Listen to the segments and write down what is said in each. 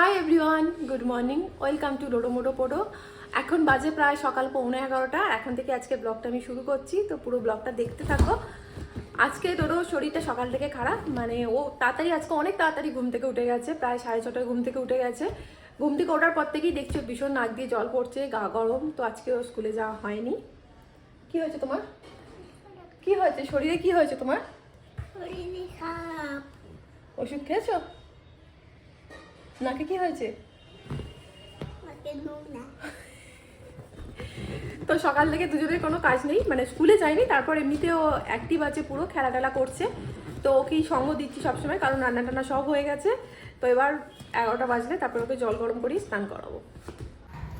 Hi everyone good morning welcome to Dodo Moto Podo এখন বাজে প্রায় সকাল পৌনে এগারোটা। এখন থেকে আজকে ব্লগটা আমি শুরু করছি তো পুরো ব্লগটা দেখতে থাকো। আজকে ডোডো শরীরটা সকাল থেকে খারাপ মানে ও তাড়াতাড়ি আজকে অনেক তাড়াতাড়ি ঘুম থেকে উঠে গেছে প্রায় সাড়ে ছটায় ঘুম থেকে উঠে গেছে। ঘুম থেকে ওঠার পর থেকেই দেখছ ভীষণ নাক দিয়ে জল পড়ছে গা গরম তো আজকে ও স্কুলে যাওয়া হয়নি। কি হয়েছে তোমার? কি হয়েছে? শরীরে কি হয়েছে তোমার? ওষুধ খেয়েছো? নাকে কি হয়েছে? তো সকাল থেকে দুজনের কোনো কাজ নেই মানে স্কুলে যায়নি তারপর এমনিতেও অ্যাক্টিভ আছে পুরো খেলা টেলা করছে। তো ওকেই সঙ্গ দিচ্ছি সবসময় কারণ রান্না টান্না সব হয়ে গেছে। তো এবার এগারোটা বাজলে তারপর ওকে জল গরম করি স্নান করাবো।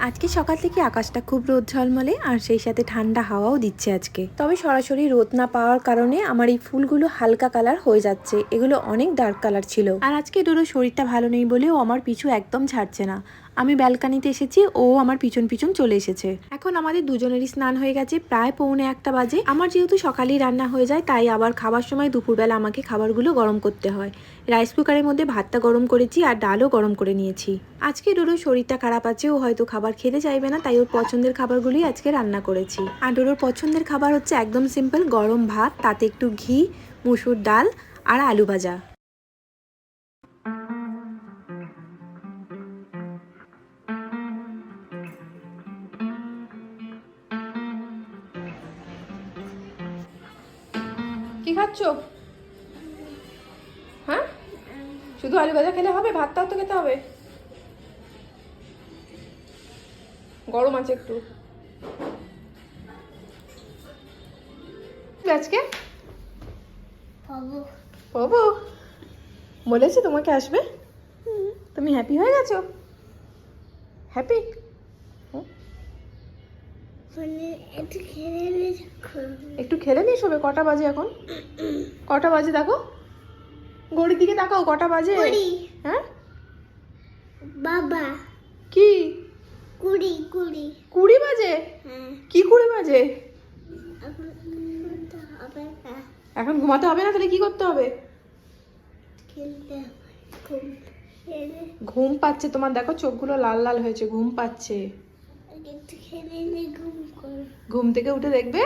আজকে সকাল থেকে আকাশটা খুব রোদ ঝলমলে আর সেই সাথে ঠান্ডা হাওয়াও দিচ্ছে আজকে। তবে সরাসরি রোদ না পাওয়ার কারণে আমার এই ফুলগুলো হালকা কালার হয়ে যাচ্ছে। এগুলো অনেক ডার্ক কালার ছিল। আর আজকে ডোরো শরীরটা ভালো নেই বলেও আমার পিছু একদম ছাড়ছে না। আমি ব্যালকানিতে এসেছি, ও আমার পিছন পিছন চলে এসেছে। এখন আমাদের দুজনেরই স্নান হয়ে গেছে, প্রায় পৌনে একটা বাজে। আমার যেহেতু সকালেই রান্না হয়ে যায়, তাই আবার খাবার সময় দুপুরবেলা আমাকে খাবারগুলো গরম করতে হয়। রাইস কুকারের মধ্যে ভাতটা গরম করেছি আর ডালও গরম করে নিয়েছি। আজকে ডোরোর শরীরটা খারাপ আছে, ও হয়তো খাবার খেতে চাইবে না, তাই ওর পছন্দের খাবারগুলোই আজকে রান্না করেছি। আর ডোরোর পছন্দের খাবার হচ্ছে একদম সিম্পল গরম ভাত, তাতে একটু ঘি, মুসুর ডাল আর আলু ভাজা। কি খাচ্ছো? হ্যাঁ? শুধু আলু ভাজা খেলে হবে? ভাতটাও তো খেতে হবে? গরম আছে একটু। আজকে? বাবু বলেছে তোমাকে আসবে? তুমি হ্যাপি হয়ে গেছো? হ্যাপি একটু খেলে নিয়ে একটু খেলে নিস হবে কটা বাজে এখন? কটা বাজে দেখো? ঘড়ির দিকে তাকাও কটা বাজে? হ্যাঁ? বাবা। কি? কুড়ি কুড়ি। কুড়ি বাজে? হ্যাঁ। কি কুড়ি বাজে? এখন ঘুমাতে হবে না। তাহলে কি করতে হবে? ঘুম পাচ্ছে তোমার দেখো চোখগুলো লাল লাল হয়েছে ঘুম পাচ্ছে। ঘুম করো ঘুম থেকে উঠে দেখবে?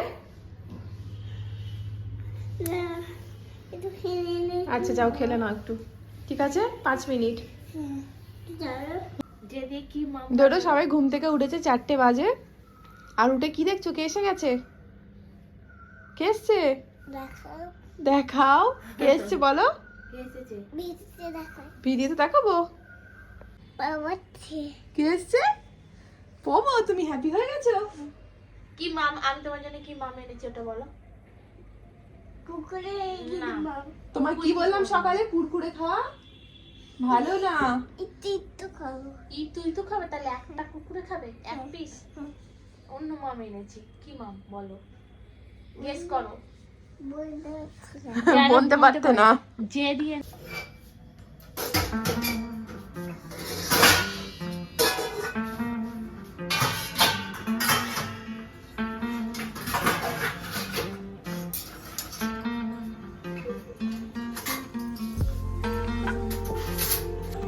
আচ্ছা যাও খেলে নাও একটু। ঠিক আছে? পাঁচ মিনিট। হ্যাঁ ধরো সবাই ঘুম থেকে উঠেছে চারটে বাজে। আর উঠে কি দেখছ? কে এসে গেছে? কে এসছে? দেখাও। কে এসছে বলো? ভিডিওতে দেখাবো। কে এসছে? পবো তুমি হ্যাপি হয়ে গেছো? কি মাম আমি তোমার জন্য কি মাম এনেছি ওটা বলো। মাম তোমার কি বললাম সকালে? কুরকুরে খাওয়া? ভালো না। একটু একটু খাব। ই তুই তো খাবে তাহলে একটা কুকুরে খাবে? এক পিস অন্য মাম এনেছি। কি মাম বলো। গেস করো। বলতে বলতে পারতে না। যে দিয়ে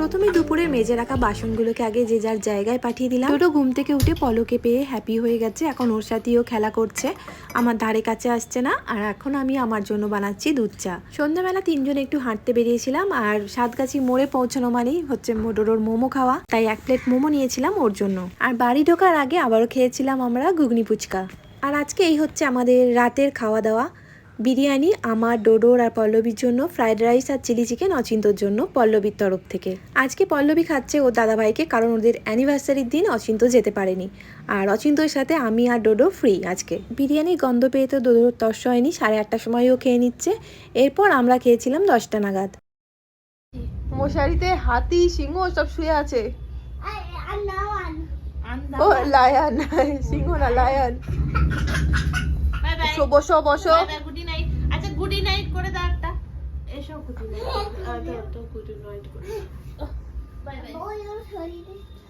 প্রথমে দুপুরে মেজে রাখা বাসনগুলোকে আগে যে যার জায়গায় পাঠিয়ে দিলাম। ছোটো ঘুম থেকে উঠে পলকে পেয়ে হ্যাপি হয়ে গেছে। এখন ওর সাথেও খেলা করছে। আমার ধারে কাছে আসছে না, আর এখন আমি আমার জন্য বানাচ্ছি দুধ চা। সন্ধ্যাবেলা তিনজন একটু হাঁটতে বেরিয়েছিলাম, আর সাতগাছি মোড়ে পৌঁছানো মানেই হচ্ছে মোটরোর মোমো খাওয়া। তাই এক প্লেট মোমো নিয়েছিলাম ওর জন্য। আর বাড়ি ঢোকার আগে আবারও খেয়েছিলাম আমরা ঘুগনি ফুচকা। আর আজকে এই হচ্ছে আমাদের রাতের খাওয়া দাওয়া। বিরিয়ানি আমার ডোডোর আর পল্লবীর জন্য ফ্রাইড রাইস আর চিলি চিকেন অচিন্তর জন্য পল্লবীর তরফ থেকে। আজকে পল্লবী খাচ্ছে ও দাদাভাইকে কারণ ওদের অ্যানিভার্সারির দিন অচিন্ত যেতে পারেনি। আর অচিন্তর সাথে আমি আর ডোডো ফ্রি আজকে। বিরিয়ানির গন্ধ পেয়ে তো ডোডোর তর্স হয়নি সাড়ে আটটার সময় ও খেয়ে নিচ্ছে। এরপর আমরা খেয়েছিলাম দশটা নাগাদ। মশারিতে হাতি সিংহ সব শুয়ে আছে। ও লায়ন সিংহ না লায়ন। Bye bye. বসো বসো গুডি নাইট আচ্ছা গুডি নাইট করে দাও একটা কুটু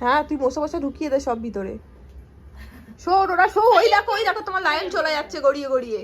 হ্যাঁ তুই বসে বসে ঢুকিয়ে দে সব ভিতরে। শোন, ওরা শো ওই দেখো ওই দেখো তোমার লাইন চলে যাচ্ছে গড়িয়ে গড়িয়ে।